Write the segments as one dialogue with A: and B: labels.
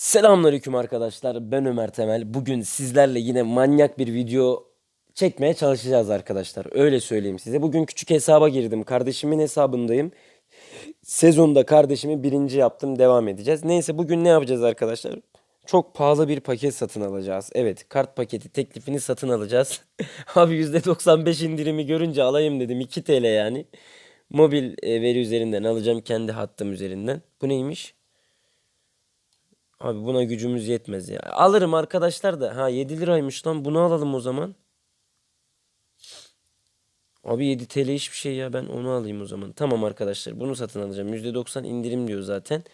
A: Selamünaleyküm arkadaşlar. Ben Ömer Temel. Bugün sizlerle yine manyak bir video çekmeye çalışacağız arkadaşlar. Öyle söyleyeyim size. Bugün küçük hesaba girdim. Kardeşimin hesabındayım. Sezonda kardeşimi birinci yaptım. Devam edeceğiz. Neyse bugün ne yapacağız arkadaşlar? Çok pahalı bir paket satın alacağız. Evet kart paketi teklifini satın alacağız. Abi %95 indirimi görünce alayım dedim. 2 TL yani. Mobil e, veri üzerinden alacağım. Kendi hattım üzerinden. Bu neymiş? Abi buna gücümüz yetmez ya. Alırım arkadaşlar da. Ha 7 liraymış lan. Bunu alalım o zaman. Abi 7 TL hiçbir şey ya. Ben onu alayım o zaman. Tamam arkadaşlar. Bunu satın alacağım. %90 indirim diyor zaten.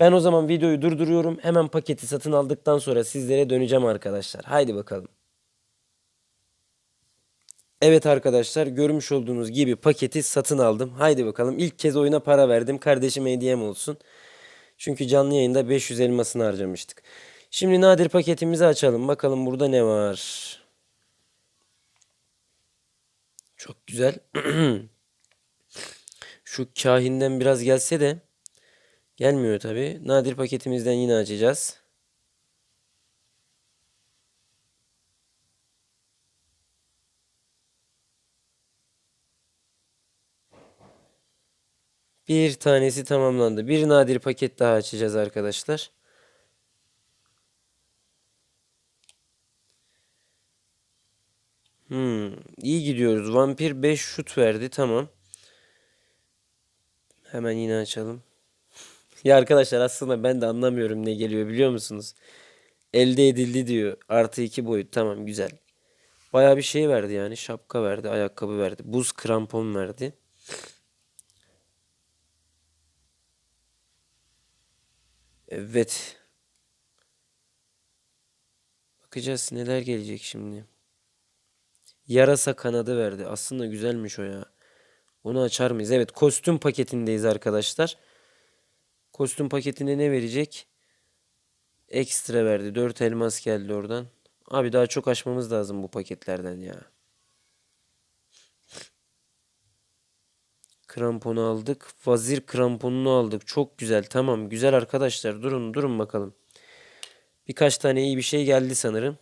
A: Ben o zaman videoyu durduruyorum. Hemen paketi satın aldıktan sonra sizlere döneceğim arkadaşlar. Haydi bakalım. Evet arkadaşlar görmüş olduğunuz gibi paketi satın aldım. Haydi bakalım. İlk kez oyuna para verdim. Kardeşime hediyem olsun. Çünkü canlı yayında 500 elmasını harcamıştık. Şimdi nadir paketimizi açalım. Bakalım burada ne var. Çok güzel. Şu kahinden biraz gelse de gelmiyor tabi. Nadir paketimizden yine açacağız. Bir tanesi tamamlandı. Bir nadir paket daha açacağız arkadaşlar. Hmm, iyi gidiyoruz. Vampir 5 şut verdi. Tamam. Hemen yine açalım. Ya arkadaşlar aslında ben de anlamıyorum ne geliyor biliyor musunuz? Elde edildi diyor. Artı 2 boyut. Tamam güzel. Baya bir şey verdi yani. Şapka verdi, ayakkabı verdi. Buz krampon verdi. Evet. Bakacağız neler gelecek şimdi. Yarasa kanadı verdi. Aslında güzelmiş o ya. Onu açar mıyız? Evet kostüm paketindeyiz arkadaşlar. Kostüm paketine ne verecek? Ekstra verdi. 4 elmas geldi oradan. Abi daha çok açmamız lazım bu paketlerden ya. Kramponu aldık. Vazir kramponunu aldık. Çok güzel. Tamam. Güzel arkadaşlar. Durun durun bakalım. Birkaç tane iyi bir şey geldi sanırım.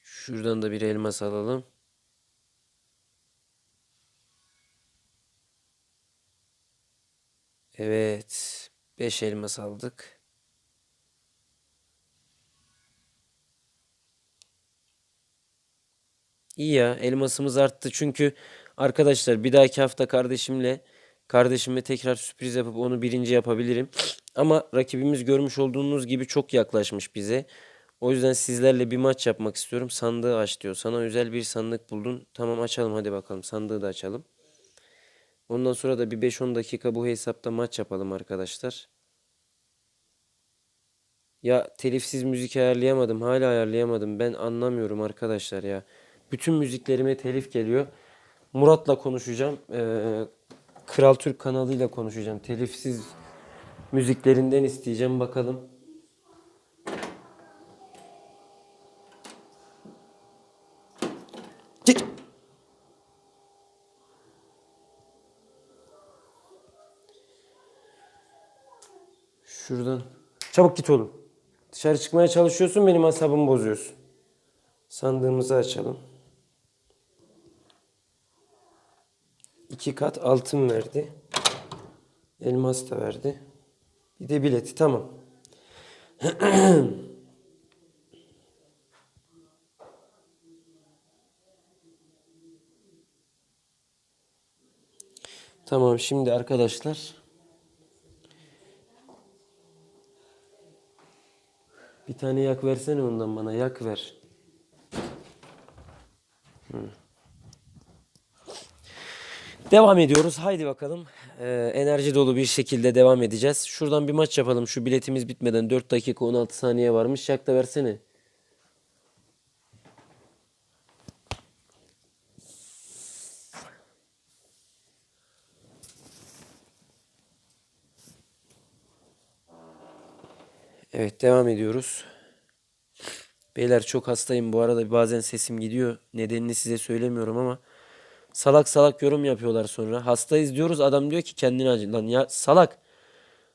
A: Şuradan da bir elmas alalım. Evet. 5 elmas aldık. İyi ya elmasımız arttı çünkü arkadaşlar bir dahaki hafta kardeşimle kardeşime tekrar sürpriz yapıp onu birinci yapabilirim. Ama rakibimiz görmüş olduğunuz gibi çok yaklaşmış bize. O yüzden sizlerle bir maç yapmak istiyorum. Sandığı aç diyor. Sana özel bir sandık buldun. Tamam açalım hadi bakalım. Sandığı da açalım. Ondan sonra da bir 5-10 dakika bu hesapta maç yapalım arkadaşlar. Ya telifsiz müzik ayarlayamadım. Hala ayarlayamadım. Ben anlamıyorum arkadaşlar ya. Bütün müziklerime telif geliyor. Murat'la konuşacağım. Ee, Kral Türk kanalıyla konuşacağım. Telifsiz müziklerinden isteyeceğim bakalım. Şuradan. Çabuk git oğlum. Dışarı çıkmaya çalışıyorsun benim asabımı bozuyorsun. Sandığımızı açalım. İki kat altın verdi. Elmas da verdi. Bir de bileti tamam. Tamam şimdi arkadaşlar. Bir tane yak versene ondan bana. Yak ver. Devam ediyoruz. Haydi bakalım. Ee, enerji dolu bir şekilde devam edeceğiz. Şuradan bir maç yapalım. Şu biletimiz bitmeden 4 dakika 16 saniye varmış. Yak da versene. Evet devam ediyoruz. Beyler çok hastayım bu arada bazen sesim gidiyor. Nedenini size söylemiyorum ama salak salak yorum yapıyorlar sonra. Hastayız diyoruz adam diyor ki kendini acı. Lan ya salak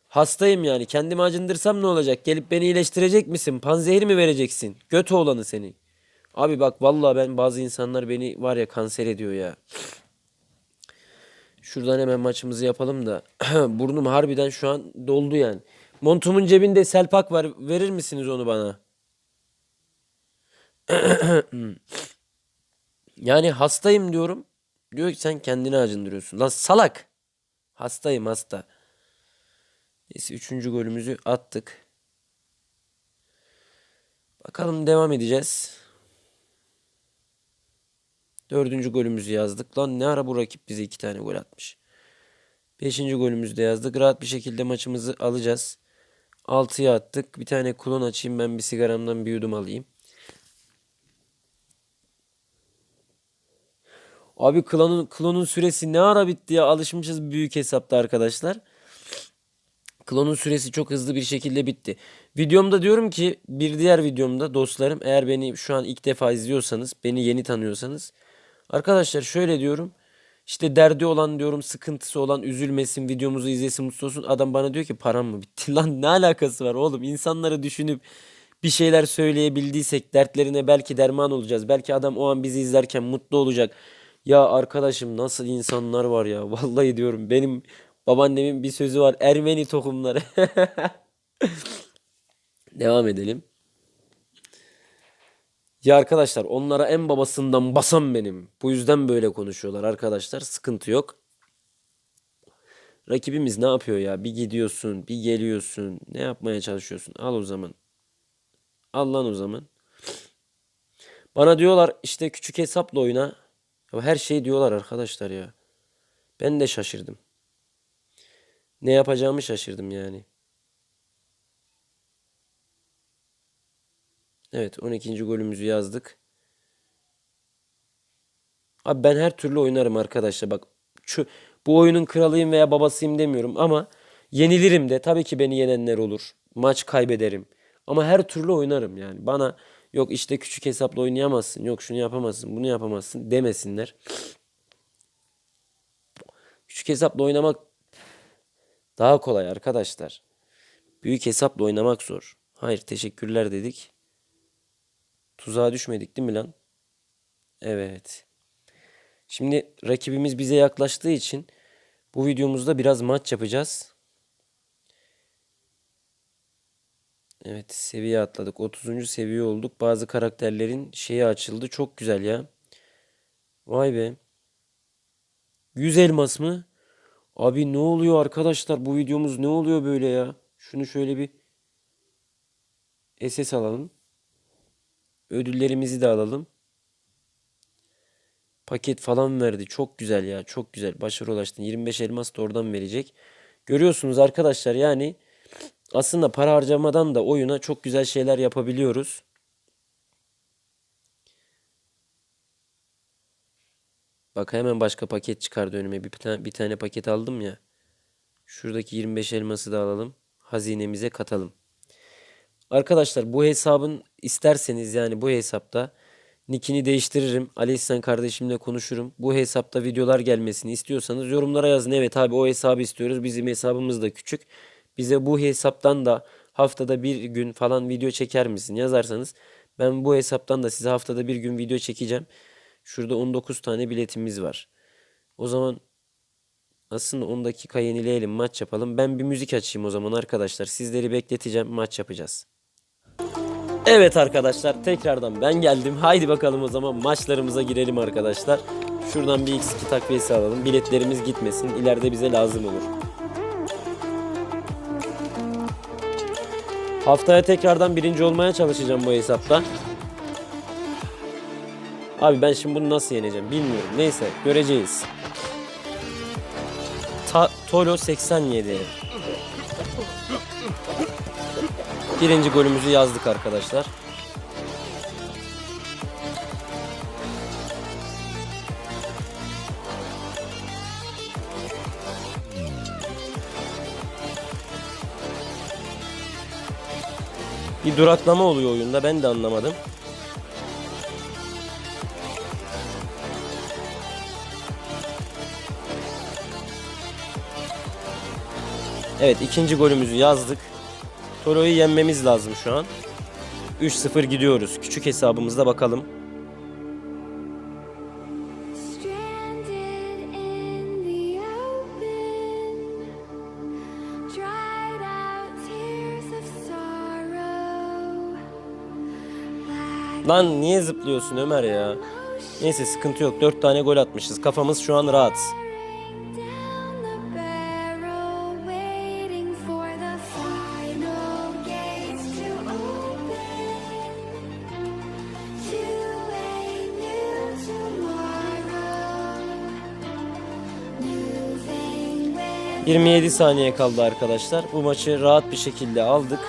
A: Hastayım yani. Kendimi acındırsam ne olacak? Gelip beni iyileştirecek misin? Panzehir mi vereceksin? Göt oğlanı seni. Abi bak vallahi ben bazı insanlar beni var ya kanser ediyor ya. Şuradan hemen maçımızı yapalım da. Burnum harbiden şu an doldu yani. Montumun cebinde selpak var. Verir misiniz onu bana? Yani hastayım diyorum. Diyor ki sen kendini acındırıyorsun. Lan salak. Hastayım hasta. Neyse üçüncü golümüzü attık. Bakalım devam edeceğiz. Dördüncü golümüzü yazdık. Lan ne ara bu rakip bize iki tane gol atmış. Beşinci golümüzü de yazdık. Rahat bir şekilde maçımızı alacağız. Altıya attık. Bir tane kulon açayım ben bir sigaramdan bir yudum alayım. Abi klonun, klonun süresi ne ara bitti ya? Alışmışız büyük hesapta arkadaşlar. Klonun süresi çok hızlı bir şekilde bitti. Videomda diyorum ki bir diğer videomda dostlarım eğer beni şu an ilk defa izliyorsanız, beni yeni tanıyorsanız arkadaşlar şöyle diyorum. İşte derdi olan diyorum, sıkıntısı olan üzülmesin, videomuzu izlesin, mutlu olsun. Adam bana diyor ki param mı bitti? Lan ne alakası var oğlum? İnsanları düşünüp bir şeyler söyleyebildiysek dertlerine belki derman olacağız. Belki adam o an bizi izlerken mutlu olacak. Ya arkadaşım nasıl insanlar var ya. Vallahi diyorum benim babaannemin bir sözü var. Ermeni tohumları. Devam edelim. Ya arkadaşlar onlara en babasından basan benim. Bu yüzden böyle konuşuyorlar arkadaşlar. Sıkıntı yok. Rakibimiz ne yapıyor ya? Bir gidiyorsun, bir geliyorsun. Ne yapmaya çalışıyorsun? Al o zaman. Al lan o zaman. Bana diyorlar işte küçük hesapla oyna. Ya her şey diyorlar arkadaşlar ya. Ben de şaşırdım. Ne yapacağımı şaşırdım yani. Evet 12. golümüzü yazdık. Abi ben her türlü oynarım arkadaşlar. Bak şu, bu oyunun kralıyım veya babasıyım demiyorum ama yenilirim de. Tabii ki beni yenenler olur. Maç kaybederim. Ama her türlü oynarım yani. Bana yok işte küçük hesapla oynayamazsın. Yok şunu yapamazsın, bunu yapamazsın demesinler. Küçük hesapla oynamak daha kolay arkadaşlar. Büyük hesapla oynamak zor. Hayır teşekkürler dedik. Tuzağa düşmedik değil mi lan? Evet. Şimdi rakibimiz bize yaklaştığı için bu videomuzda biraz maç yapacağız. Evet seviye atladık. 30. seviye olduk. Bazı karakterlerin şeyi açıldı. Çok güzel ya. Vay be. 100 elmas mı? Abi ne oluyor arkadaşlar? Bu videomuz ne oluyor böyle ya? Şunu şöyle bir SS alalım. Ödüllerimizi de alalım. Paket falan verdi. Çok güzel ya. Çok güzel. Başarı ulaştın. 25 elmas da oradan verecek. Görüyorsunuz arkadaşlar yani aslında para harcamadan da oyuna çok güzel şeyler yapabiliyoruz. Bak hemen başka paket çıkardı önüme. Bir tane, bir tane paket aldım ya. Şuradaki 25 elması da alalım. Hazinemize katalım. Arkadaşlar bu hesabın isterseniz yani bu hesapta nickini değiştiririm. Ali İhsan kardeşimle konuşurum. Bu hesapta videolar gelmesini istiyorsanız yorumlara yazın. Evet abi o hesabı istiyoruz. Bizim hesabımız da küçük. Bize bu hesaptan da haftada bir gün falan video çeker misin yazarsanız ben bu hesaptan da size haftada bir gün video çekeceğim. Şurada 19 tane biletimiz var. O zaman aslında 10 dakika yenileyelim maç yapalım. Ben bir müzik açayım o zaman arkadaşlar. Sizleri bekleteceğim maç yapacağız. Evet arkadaşlar tekrardan ben geldim. Haydi bakalım o zaman maçlarımıza girelim arkadaşlar. Şuradan bir x2 takviyesi alalım. Biletlerimiz gitmesin. İleride bize lazım olur. Haftaya tekrardan birinci olmaya çalışacağım bu hesapta. Abi ben şimdi bunu nasıl yeneceğim bilmiyorum. Neyse göreceğiz. Ta Tolo 87. Birinci golümüzü yazdık arkadaşlar. Bir duraklama oluyor oyunda ben de anlamadım. Evet ikinci golümüzü yazdık. Toro'yu yenmemiz lazım şu an. 3-0 gidiyoruz. Küçük hesabımızda bakalım. Lan niye zıplıyorsun Ömer ya? Neyse sıkıntı yok. 4 tane gol atmışız. Kafamız şu an rahat.
B: Down the barrel, waiting for the final gates to open to a new tomorrow. Moving with
A: 27 saniye kaldı arkadaşlar. Bu maçı rahat bir şekilde aldık.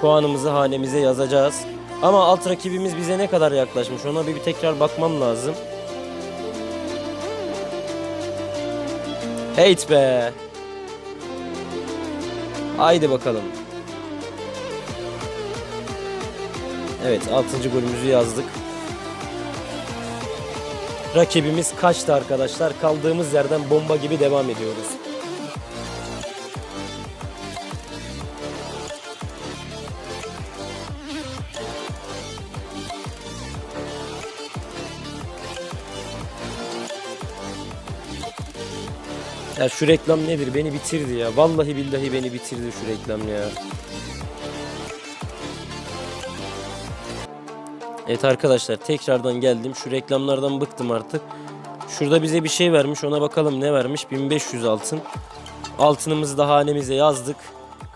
A: Puanımızı hanemize yazacağız. Ama alt rakibimiz bize ne kadar yaklaşmış ona bir, bir tekrar bakmam lazım. Heyt be. Haydi bakalım. Evet 6. golümüzü yazdık. Rakibimiz kaçtı arkadaşlar. Kaldığımız yerden bomba gibi devam ediyoruz. Ya şu reklam nedir? Beni bitirdi ya. Vallahi billahi beni bitirdi şu reklam ya. Evet arkadaşlar tekrardan geldim. Şu reklamlardan bıktım artık. Şurada bize bir şey vermiş. Ona bakalım ne vermiş? 1500 altın. Altınımızı da hanemize yazdık.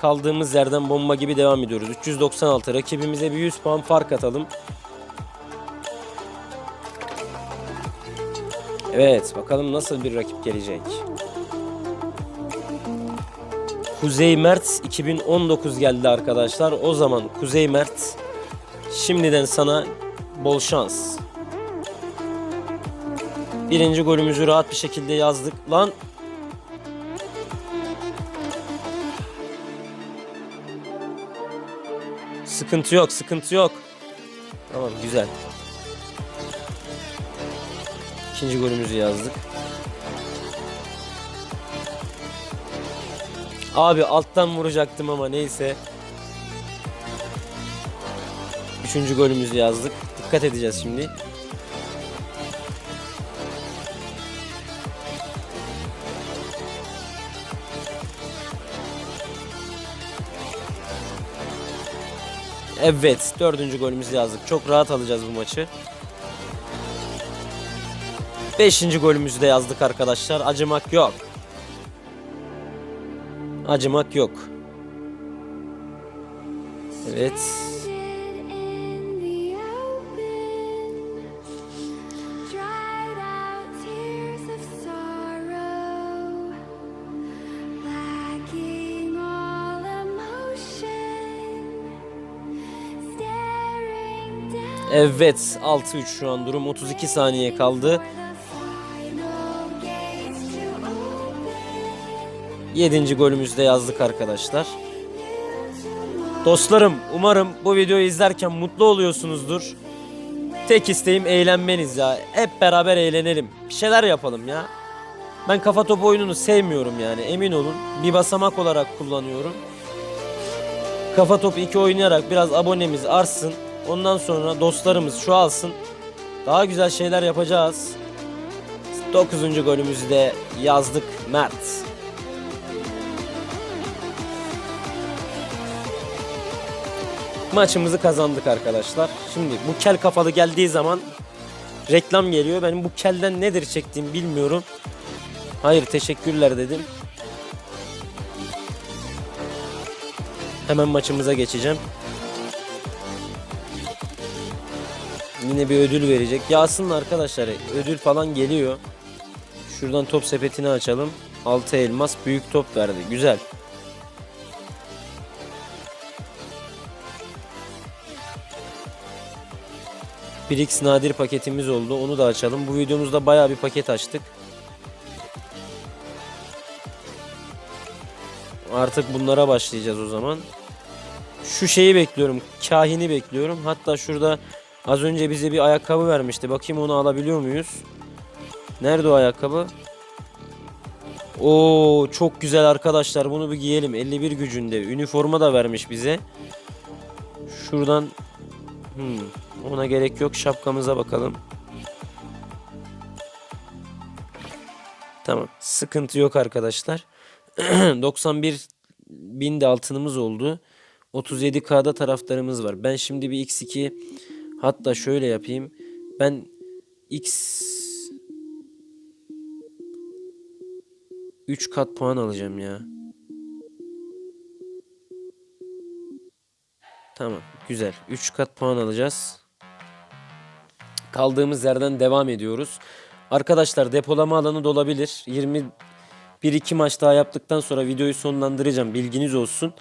A: Kaldığımız yerden bomba gibi devam ediyoruz. 396. Rakibimize bir 100 puan fark atalım. Evet bakalım nasıl bir rakip gelecek. Kuzey Mert 2019 geldi arkadaşlar. O zaman Kuzey Mert şimdiden sana bol şans. Birinci golümüzü rahat bir şekilde yazdık. Lan Sıkıntı yok, sıkıntı yok. Tamam, güzel. İkinci golümüzü yazdık. Abi alttan vuracaktım ama neyse. Üçüncü golümüzü yazdık. Dikkat edeceğiz şimdi. Evet, dördüncü golümüzü yazdık. Çok rahat alacağız bu maçı. Beşinci golümüzü de yazdık arkadaşlar. Acımak yok.
B: Emotion, staring down
A: Evet 6-3 şu an durum. 32 saniye kaldı. 7. golümüzü de yazdık arkadaşlar. Dostlarım umarım bu videoyu izlerken mutlu oluyorsunuzdur. Tek isteğim eğlenmeniz ya. Hep beraber eğlenelim. Bir şeyler yapalım ya. Ben kafa topu oyununu sevmiyorum yani emin olun. Bir basamak olarak kullanıyorum. Kafa topu 2 oynayarak biraz abonemiz artsın. Ondan sonra dostlarımız çoğalsın. Daha güzel şeyler yapacağız. 9. golümüzü de yazdık Mert. Maçımızı kazandık arkadaşlar. Şimdi bu kel kafalı geldiği zaman reklam geliyor. Benim bu kelden nedir çektiğim bilmiyorum. Hayır teşekkürler dedim. Hemen maçımıza geçeceğim. Yine bir ödül verecek. Ya aslında arkadaşlar ödül falan geliyor. Şuradan top sepetini açalım. 6 elmas büyük top verdi. Güzel. Bir X nadir paketimiz oldu. Onu da açalım. Bu videomuzda bayağı bir paket açtık. Artık bunlara başlayacağız o zaman. Şu şeyi bekliyorum. Kahini bekliyorum. Hatta şurada az önce bize bir ayakkabı vermişti. Bakayım onu alabiliyor muyuz? Nerede o ayakkabı? Oo çok güzel arkadaşlar. Bunu bir giyelim. 51 gücünde. Üniforma da vermiş bize. Şuradan hmm, ona gerek yok. Şapkamıza bakalım. Tamam. Sıkıntı yok arkadaşlar. 91 bin de altınımız oldu. 37K'da taraftarımız var. Ben şimdi bir X2 hatta şöyle yapayım. Ben X 3 kat puan alacağım ya. Tamam, güzel. 3 kat puan alacağız. Kaldığımız yerden devam ediyoruz. Arkadaşlar depolama alanı dolabilir. 20 bir iki maç daha yaptıktan sonra videoyu sonlandıracağım. Bilginiz olsun.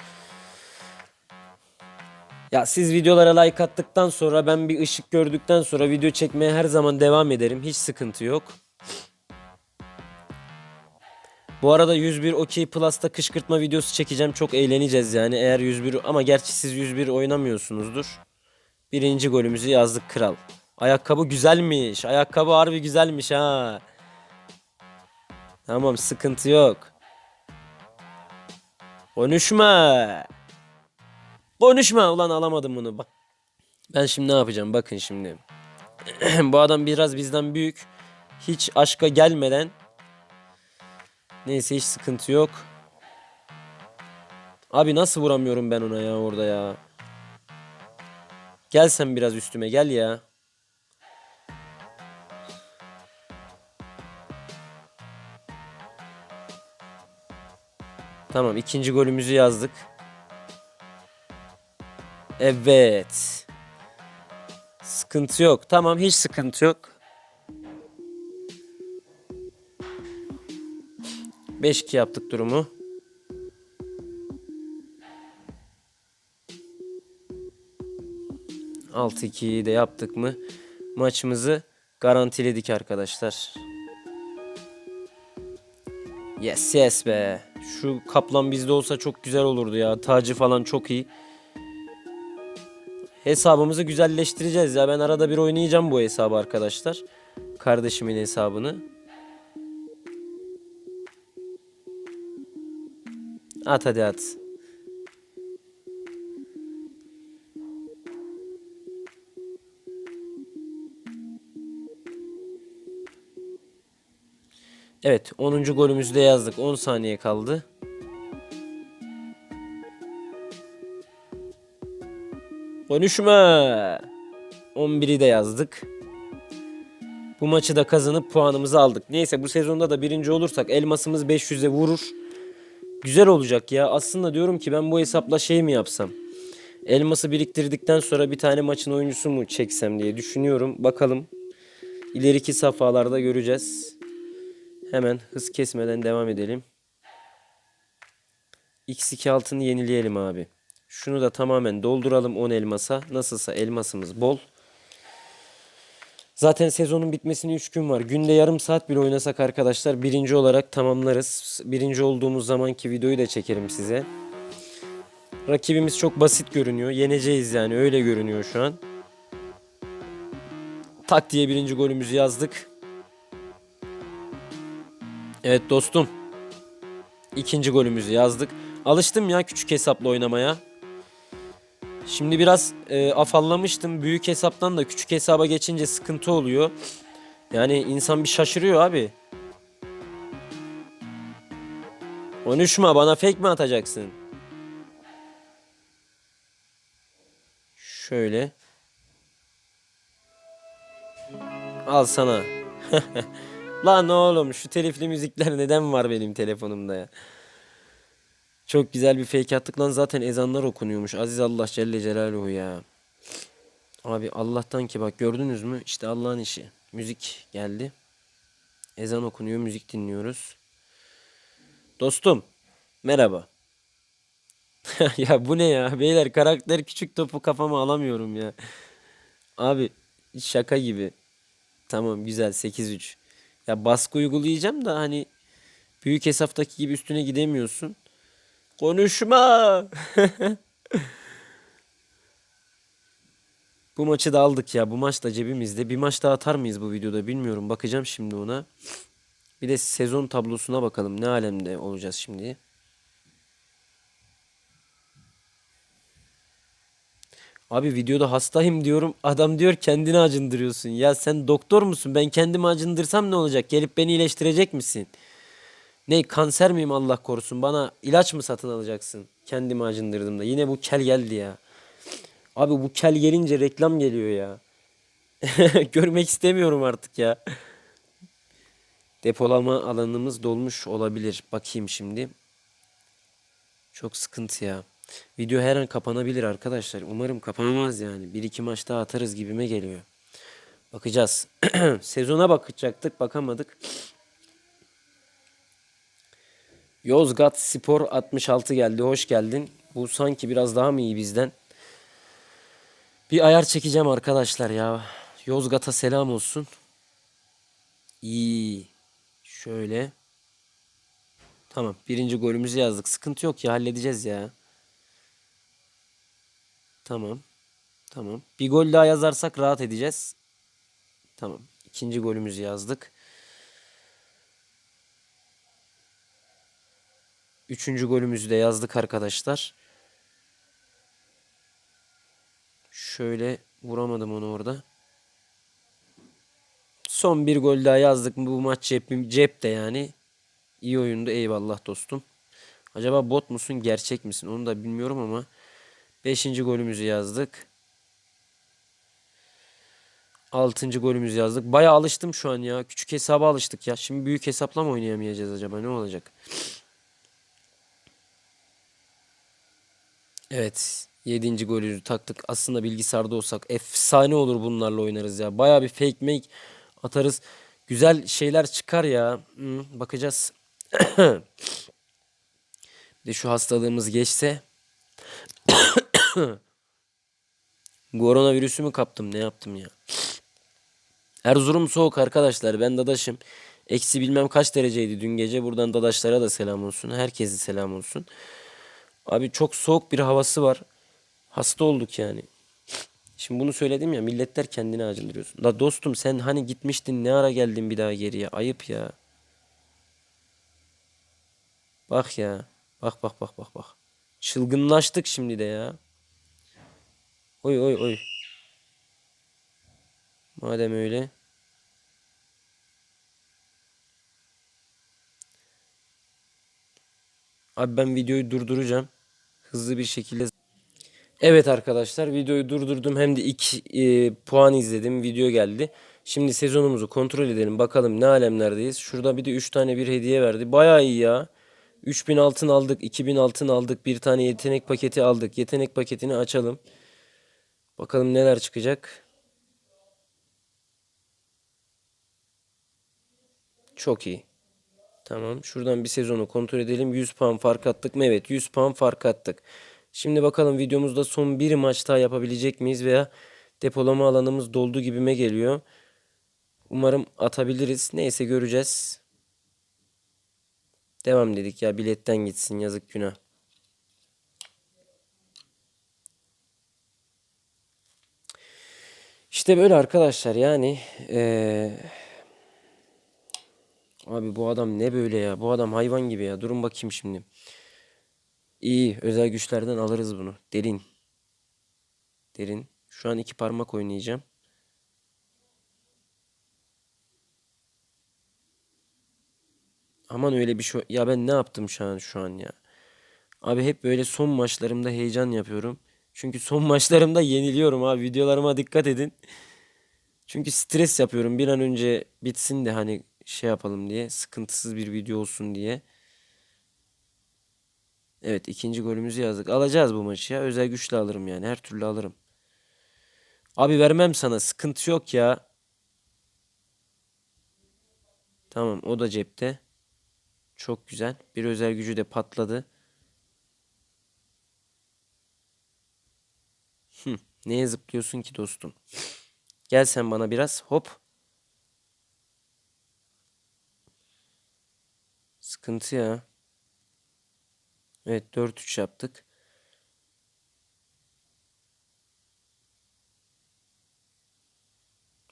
A: Ya siz videolara like attıktan sonra ben bir ışık gördükten sonra video çekmeye her zaman devam ederim. Hiç sıkıntı yok. Bu arada 101 OK Plus'ta kışkırtma videosu çekeceğim. Çok eğleneceğiz yani. Eğer 101 ama gerçi siz 101 oynamıyorsunuzdur. Birinci golümüzü yazdık kral. Ayakkabı güzelmiş. Ayakkabı harbi güzelmiş ha. Tamam sıkıntı yok. Konuşma. Konuşma ulan alamadım bunu bak. Ben şimdi ne yapacağım bakın şimdi. Bu adam biraz bizden büyük. Hiç aşka gelmeden. Neyse hiç sıkıntı yok. Abi nasıl vuramıyorum ben ona ya orada ya. Gel sen biraz üstüme gel ya. Tamam ikinci golümüzü yazdık. Evet. Sıkıntı yok. Tamam hiç sıkıntı yok. 5-2 yaptık durumu. Altı 2yi de yaptık mı maçımızı garantiledik arkadaşlar. Yes yes be. Şu kaplan bizde olsa çok güzel olurdu ya. Tacı falan çok iyi. Hesabımızı güzelleştireceğiz ya. Ben arada bir oynayacağım bu hesabı arkadaşlar. Kardeşimin hesabını. At hadi at. Evet 10. golümüzü de yazdık. 10 saniye kaldı. Konuşma. 11'i de yazdık. Bu maçı da kazanıp puanımızı aldık. Neyse bu sezonda da birinci olursak elmasımız 500'e vurur. Güzel olacak ya. Aslında diyorum ki ben bu hesapla şey mi yapsam? Elması biriktirdikten sonra bir tane maçın oyuncusu mu çeksem diye düşünüyorum. Bakalım. İleriki safhalarda göreceğiz. Hemen hız kesmeden devam edelim. X2 altını yenileyelim abi. Şunu da tamamen dolduralım 10 elmasa. Nasılsa elmasımız bol. Zaten sezonun bitmesine 3 gün var. Günde yarım saat bile oynasak arkadaşlar birinci olarak tamamlarız. Birinci olduğumuz zamanki videoyu da çekerim size. Rakibimiz çok basit görünüyor. Yeneceğiz yani öyle görünüyor şu an. Tak diye birinci golümüzü yazdık. Evet dostum. İkinci golümüzü yazdık. Alıştım ya küçük hesapla oynamaya. Şimdi biraz e, afallamıştım. Büyük hesaptan da küçük hesaba geçince sıkıntı oluyor. Yani insan bir şaşırıyor abi. Konuşma bana fake mi atacaksın? Şöyle. Al sana. Lan oğlum şu telifli müzikler neden var benim telefonumda ya? Çok güzel bir fake attık lan zaten ezanlar okunuyormuş. Aziz Allah Celle Celaluhu ya. Abi Allah'tan ki bak gördünüz mü? İşte Allah'ın işi. Müzik geldi. Ezan okunuyor, müzik dinliyoruz. Dostum, merhaba. ya bu ne ya? Beyler karakter küçük topu kafama alamıyorum ya. Abi şaka gibi. Tamam güzel 8-3. Ya baskı uygulayacağım da hani büyük hesaptaki gibi üstüne gidemiyorsun. Konuşma. bu maçı da aldık ya. Bu maç da cebimizde. Bir maç daha atar mıyız bu videoda bilmiyorum. Bakacağım şimdi ona. Bir de sezon tablosuna bakalım. Ne alemde olacağız şimdi. Abi videoda hastayım diyorum. Adam diyor kendini acındırıyorsun. Ya sen doktor musun? Ben kendimi acındırsam ne olacak? Gelip beni iyileştirecek misin? Ne kanser miyim Allah korusun? Bana ilaç mı satın alacaksın? Kendimi acındırdım da. Yine bu kel geldi ya. Abi bu kel gelince reklam geliyor ya. Görmek istemiyorum artık ya. Depolama alanımız dolmuş olabilir. Bakayım şimdi. Çok sıkıntı ya. Video her an kapanabilir arkadaşlar. Umarım kapanmaz yani. Bir iki maç daha atarız gibime geliyor. Bakacağız. Sezona bakacaktık, bakamadık. Yozgat Spor 66 geldi. Hoş geldin. Bu sanki biraz daha mı iyi bizden? Bir ayar çekeceğim arkadaşlar ya. Yozgat'a selam olsun. İyi. Şöyle. Tamam. Birinci golümüzü yazdık. Sıkıntı yok ya. Halledeceğiz ya. Tamam. Tamam. Bir gol daha yazarsak rahat edeceğiz. Tamam. İkinci golümüzü yazdık. Üçüncü golümüzü de yazdık arkadaşlar. Şöyle vuramadım onu orada. Son bir gol daha yazdık mı bu maç cep, cepte yani. İyi oyundu eyvallah dostum. Acaba bot musun gerçek misin onu da bilmiyorum ama. Beşinci golümüzü yazdık. Altıncı golümüzü yazdık. Baya alıştım şu an ya. Küçük hesaba alıştık ya. Şimdi büyük hesapla mı oynayamayacağız acaba ne olacak? Evet. Yedinci golü taktık. Aslında bilgisayarda olsak efsane olur bunlarla oynarız ya. Baya bir fake make atarız. Güzel şeyler çıkar ya. Hı, bakacağız. bir de şu hastalığımız geçse. Koronavirüsü mü kaptım ne yaptım ya. Erzurum soğuk arkadaşlar. Ben dadaşım. Eksi bilmem kaç dereceydi dün gece. Buradan dadaşlara da selam olsun. Herkese selam olsun. Abi çok soğuk bir havası var. Hasta olduk yani. Şimdi bunu söyledim ya milletler kendini acındırıyorsun. La dostum sen hani gitmiştin ne ara geldin bir daha geriye? Ayıp ya. Bak ya. Bak bak bak bak bak. Çılgınlaştık şimdi de ya. Oy oy oy. Madem öyle. Abi ben videoyu durduracağım. Hızlı bir şekilde. Evet arkadaşlar videoyu durdurdum. Hem de 2 puan izledim. Video geldi. Şimdi sezonumuzu kontrol edelim. Bakalım ne alemlerdeyiz. Şurada bir de 3 tane bir hediye verdi. Baya iyi ya. 3000 altın aldık. 2000 altın aldık. Bir tane yetenek paketi aldık. Yetenek paketini açalım. Bakalım neler çıkacak. Çok iyi. Tamam. Şuradan bir sezonu kontrol edelim. 100 puan fark attık mı? Evet 100 puan fark attık. Şimdi bakalım videomuzda son bir maç daha yapabilecek miyiz veya depolama alanımız doldu gibime geliyor. Umarım atabiliriz. Neyse göreceğiz. Devam dedik ya biletten gitsin yazık günah. İşte böyle arkadaşlar yani eee Abi bu adam ne böyle ya? Bu adam hayvan gibi ya. Durun bakayım şimdi. İyi. Özel güçlerden alırız bunu. Derin. Derin. Şu an iki parmak oynayacağım. Aman öyle bir şey. Ya ben ne yaptım şu an şu an ya. Abi hep böyle son maçlarımda heyecan yapıyorum. Çünkü son maçlarımda yeniliyorum abi. Videolarıma dikkat edin. Çünkü stres yapıyorum. Bir an önce bitsin de hani şey yapalım diye. Sıkıntısız bir video olsun diye. Evet ikinci golümüzü yazdık. Alacağız bu maçı ya. Özel güçle alırım yani. Her türlü alırım. Abi vermem sana. Sıkıntı yok ya. Tamam o da cepte. Çok güzel. Bir özel gücü de patladı. Hı, neye zıplıyorsun ki dostum? Gel sen bana biraz. Hop. Sıkıntı ya. Evet 4-3 yaptık.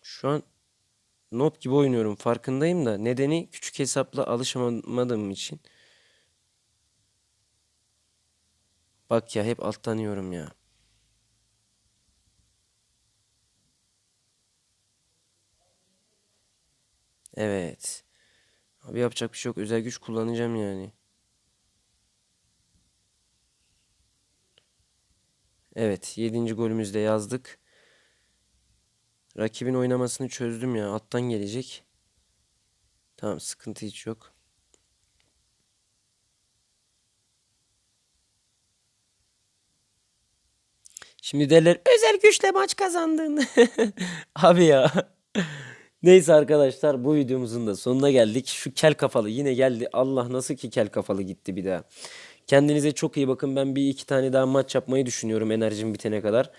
A: Şu an noob gibi oynuyorum farkındayım da nedeni küçük hesapla alışamadığım için. Bak ya hep alttan ya. Evet. Abi yapacak bir şey yok. Özel güç kullanacağım yani. Evet. Yedinci golümüzü de yazdık. Rakibin oynamasını çözdüm ya. Alttan gelecek. Tamam sıkıntı hiç yok. Şimdi derler özel güçle maç kazandın. Abi ya. Neyse arkadaşlar bu videomuzun da sonuna geldik. Şu kel kafalı yine geldi. Allah nasıl ki kel kafalı gitti bir daha. Kendinize çok iyi bakın. Ben bir iki tane daha maç yapmayı düşünüyorum enerjim bitene kadar.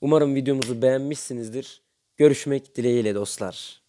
A: Umarım videomuzu beğenmişsinizdir. Görüşmek dileğiyle dostlar.